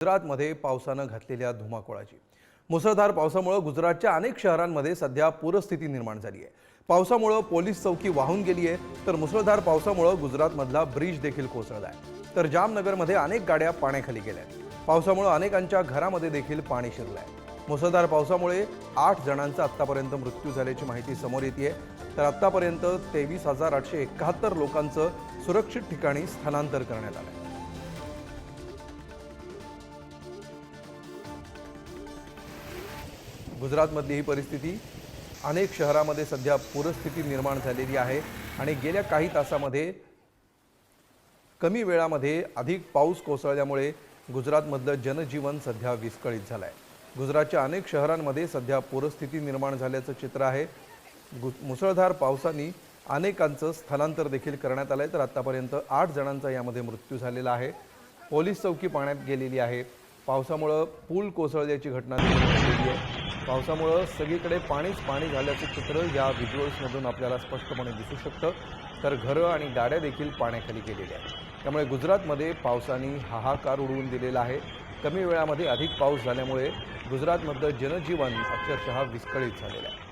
गुजरातमध्ये पावसानं घातलेल्या धुमाकोळाची. मुसळधार पावसामुळं गुजरातच्या अनेक शहरांमध्ये सध्या पूरस्थिती निर्माण झाली आहे पावसामुळं पोलीस चौकी वाहून गेली आहे तर मुसळधार पावसामुळं गुजरातमधला ब्रिज देखील कोसळला आहे तर जामनगरमध्ये अनेक गाड्या पाण्याखाली गेल्या आहेत पावसामुळं अनेकांच्या घरामध्ये देखील पाणी शिरलं आहे मुसळधार पावसामुळे आठ जणांचा आत्तापर्यंत मृत्यू झाल्याची माहिती समोर येते तर आत्तापर्यंत तेवीस हजार आठशे एकाहत्तर लोकांचं सुरक्षित ठिकाणी स्थलांतर करण्यात आलं आहे गुजरातमधली ही परिस्थिती अनेक शहरामध्ये सध्या पूरस्थिती निर्माण झालेली आहे. आणि गेल्या काही तासामध्ये कमी वेळामध्ये अधिक पाऊस कोसळल्यामुळे गुजरातमधलं जनजीवन सध्या विस्कळीत झालं आहे गुजरातच्या अनेक शहरांमध्ये सध्या पूरस्थिती निर्माण झाल्याचं चित्र आहे. गु मुसळधार पावसाने अनेकांचं स्थलांतर देखील करण्यात आलं आहे तर आत्तापर्यंत आठ जणांचा यामध्ये मृत्यू झालेला आहे. पोलीस चौकी पाण्यात गेलेली आहे. पावसामुळं पूल कोसळल्याची घटना आहे. पावसामुळं सगळीकडे पाणीच पाणी झाल्याचं चित्र या व्हिज्युअल्समधून आपल्याला स्पष्टपणे दिसू शकतं. तर घरं आणि गाड्या देखील पाण्याखाली गेलेल्या आहेत. त्यामुळे गुजरातमध्ये पावसाने हाहाकार उडवून दिलेला आहे. कमी वेळामध्ये अधिक पाऊस झाल्यामुळे गुजरातमधलं जनजीवन अक्षरशः विस्कळीत झालेलं आहे.